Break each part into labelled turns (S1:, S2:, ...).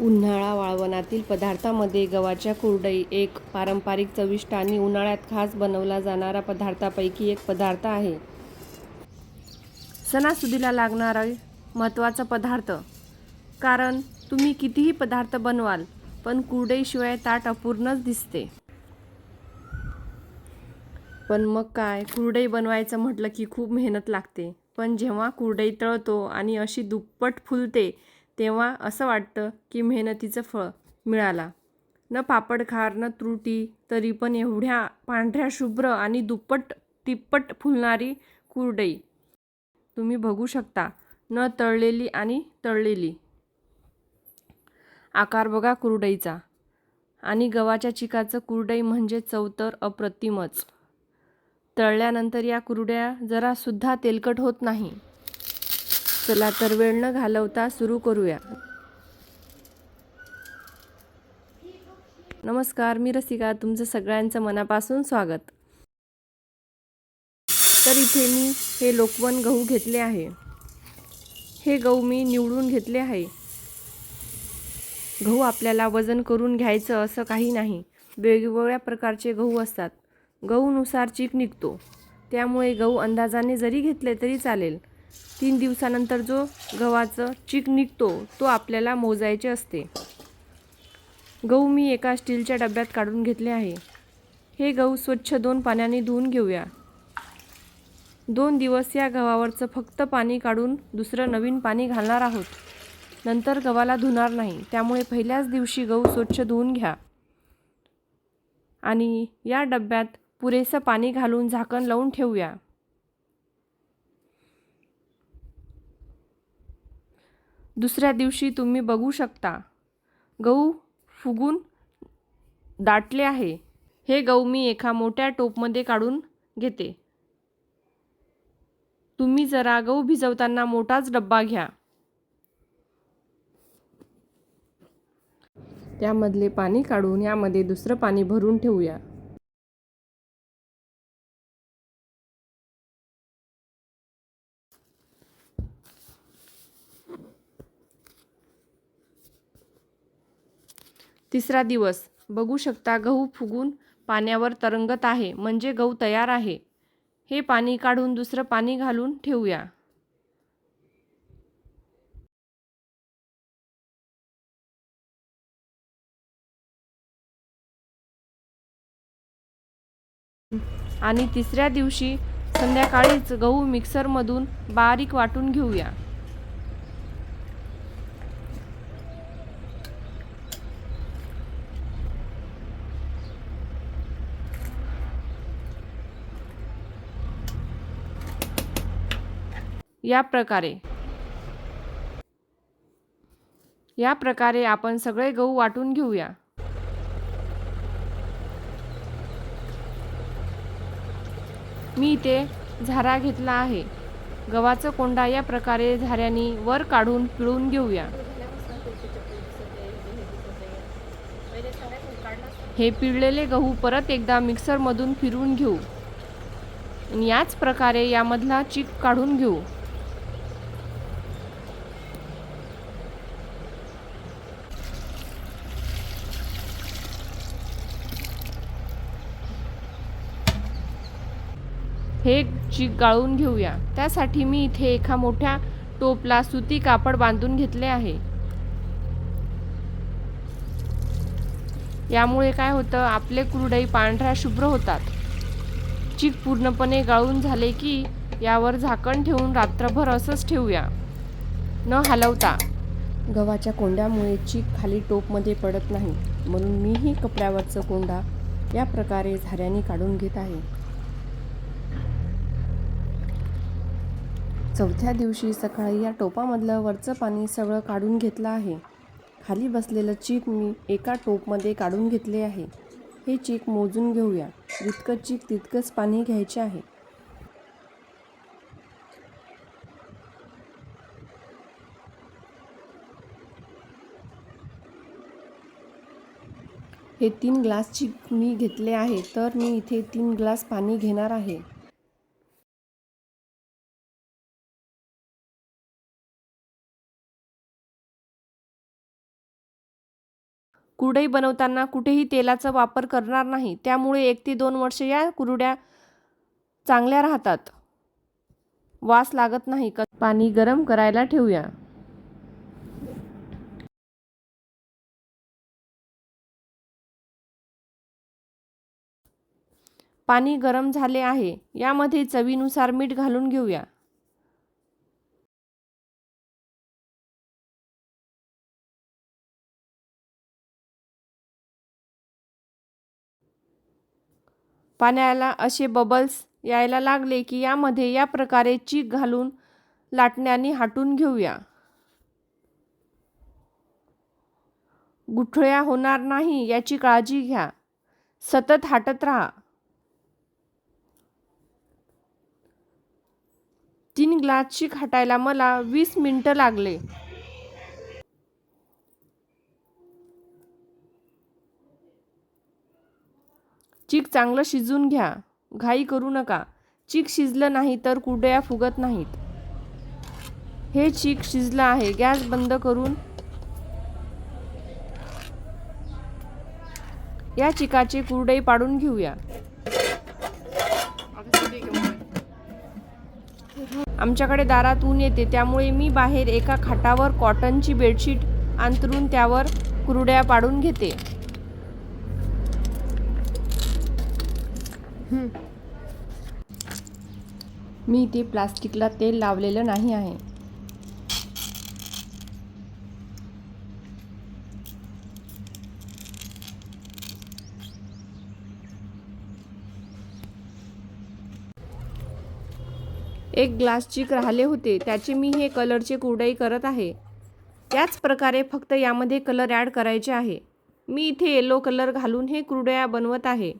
S1: उन्हाळा वाळवणातील पदार्थामध्ये गव्हाच्या कुरडई एक पारंपरिक चविष्ट आणि उन्हाळ्यात खास बनवला जाणारा पदार्थापैकी एक पदार्थ आहे. सणासुदीला लागणारा महत्त्वाचा पदार्थ. कारण तुम्ही कितीही पदार्थ बनवाल पण कुरडईशिवाय ताट अपूर्णच दिसते. पण मग काय? कुरडई बनवायचं म्हटलं की खूप मेहनत लागते. पण जेव्हा कुरडई तळतो आणि अशी दुप्पट फुलते तेव्हा असं वाटतं की मेहनतीचं फळ मिळाला. न पापड खार न त्रुटी तरी पण एवढ्या पांढऱ्या शुभ्र आणि दुप्पट तिप्पट फुलणारी कुरडई. तुम्ही बघू शकता न तळलेली आणि तळलेली. आकार बघा कुरडईचा. आणि गव्हाच्या चिकाचं कुरडई म्हणजे चवतर अप्रतिमच. तळल्यानंतर या कुरड्या जरासुद्धा तेलकट होत नाही. चला तर वेळ न घालवता सुरू करूया. नमस्कार मी रसिका. तुमचं सगळ्यांचं मनापासून स्वागत. तर इथे मी हे लोकवन गहू घेतले आहे. हे गहू मी निवडून घेतले आहे. गहू आपल्याला वजन करून घ्यायचं असं काही नाही. वेगवेगळ्या प्रकारचे गहू असतात. गहूनुसार चीक निघतो. त्यामुळे गहू अंदाजाने जरी घेतले तरी चालेल. तीन दिवसानंतर जो गव्हाचं चीक निघतो तो आपल्याला मोजायचे असते. गहू मी एका स्टीलच्या डब्यात काढून घेतले आहे. हे गहू स्वच्छ दोन पाण्याने धुवून घेऊया. दोन दिवस या गव्हावरचं फक्त पाणी काढून दुसरं नवीन पाणी घालणार आहोत. नंतर गव्हाला धुणार नाही त्यामुळे पहिल्याच दिवशी गहू स्वच्छ धुवून घ्या. आणि या डब्यात पुरेसं पाणी घालून झाकण लावून ठेवूया. दुसऱ्या दिवशी तुम्ही बघू शकता. गहू फुगून दाटले आहे. हे गहू मी एका मोठ्या टोपमध्ये काढून घेते. तुम्ही जरा गहू भिजवताना मोठाच डब्बा घ्या. त्यामधले पाणी काढून यामध्ये दुसरं पाणी भरून ठेवूया. तिसरा दिवस. बघू शकता गहू फुगून पाण्यावर तरंगत आहे. म्हणजे गहू तयार आहे. हे पाणी काढून दुसरं पाणी घालून ठेवूया. आणि तिसऱ्या दिवशी संध्याकाळीच गहू मिक्सरमधून बारीक वाटून घेऊया. या प्रकारे. या प्रकारे आपण सगळे गहू वाटून घेऊया. मी इथे झारा घेतला आहे. गव्हाचा कोंडा या प्रकारे झाऱ्याने वर काढून पिळून घेऊया. हे पिळलेले गहू परत एकदा मिक्सरमधून फिरवून घेऊ. आणि याच प्रकारे यामधला चीक काढून घेऊ. हे चीक गाळून घेऊया. त्यासाठी मी इथे एका मोठ्या टोपला सुती कापड बांधून घेतले आहे. यामुळे काय होतं आपले कुरडई पांढऱ्या शुभ्र होतात. चीक पूर्णपणे गाळून झाले की यावर झाकण ठेवून रात्रभर असंच ठेवूया. न हलवता. गव्हाच्या कोंड्यामुळे चीक खाली टोपमध्ये पडत नाही म्हणून मीही कपड्यावरचं कोंडा या प्रकारे झाऱ्याने काढून घेत आहे. चौथ्या दिवशी सकाळी या टोपामधलं वरचं पाणी सगळं काढून घेतलं आहे. खाली बसलेलं चीक मी एका टोपमध्ये काढून घेतले आहे. हे चीक मोजून घेऊया. जितकं चीक तितकंच पाणी घ्यायचे आहे. हे तीन ग्लास चीक मी घेतले आहे तर मी इथे तीन ग्लास पाणी घेणार आहे. कुरडई बनवताना कुठेही तेलाचा वापर करणार नाही. त्यामुळे एक ते दोन वर्ष या कुरड्या चांगल्या राहतात. वास लागत नाही. क पाणी गरम करायला ठेवूया. पाणी गरम झाले आहे. यामध्ये चवीनुसार मीठ घालून घेऊया. पाण्याला असे बबल्स यायला लागले की यामध्ये या प्रकारे चीक घालून लाटण्याने हाटून घेऊया. गुठळ्या होणार नाही याची काळजी घ्या. सतत हाटत राहा. तीन ग्लास चीक हाटायला मला वीस मिनटं लागले. चीक चांगलं शिजून घ्या. घाई करू नका. चीक शिजलं नाही तर कुडया फुगत नाहीत. हे चीक शिजलं आहे. गॅस बंद करून या चिकाचे कुरडई पाडून घेऊया. आमच्याकडे दारात ऊन येते त्यामुळे मी बाहेर एका खाटावर कॉटनची बेडशीट अंतरून त्यावर कुरड्या पाडून घेते. मी इथे प्लास्टिकला तेल लावलेलं नाही आहे. एक ग्लास चिक राहिले होते त्याचे मी हे कलरचे कुरडई करत आहे. त्याच प्रकारे फक्त यामध्ये कलर ॲड करायचे आहे. मी इथे येलो कलर घालून हे कुरडया बनवत आहे.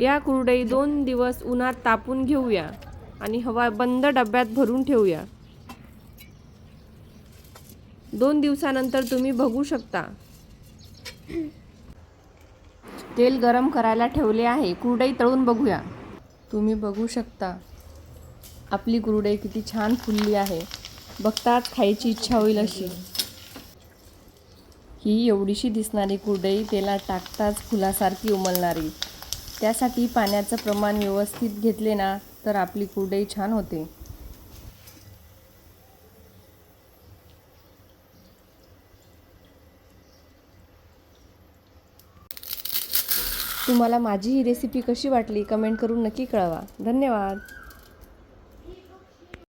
S1: या कुरडई दोन दिवस उन्हात तापून घेऊया आणि हवा बंद डब्यात भरून ठेवूया. दोन दिवसानंतर तुम्ही बघू शकता. तेल गरम करायला ठेवले आहे. कुरडई तळून बघूया. तुम्ही बघू शकता. आपली कुरडई किती छान फुलली आहे. बघताच खायची इच्छा होईल अशी. ही एवढीशी दिसणारी कुरडई तेलात टाकताच फुलासारखी उमलणारी. त्यासाठी पाण्याचं प्रमाण व्यवस्थित घेतले ना तर आपली कुरडई छान होते. तुम्हाला माझी ही रेसिपी कशी वाटली कमेंट करून नक्की कळवा. धन्यवाद.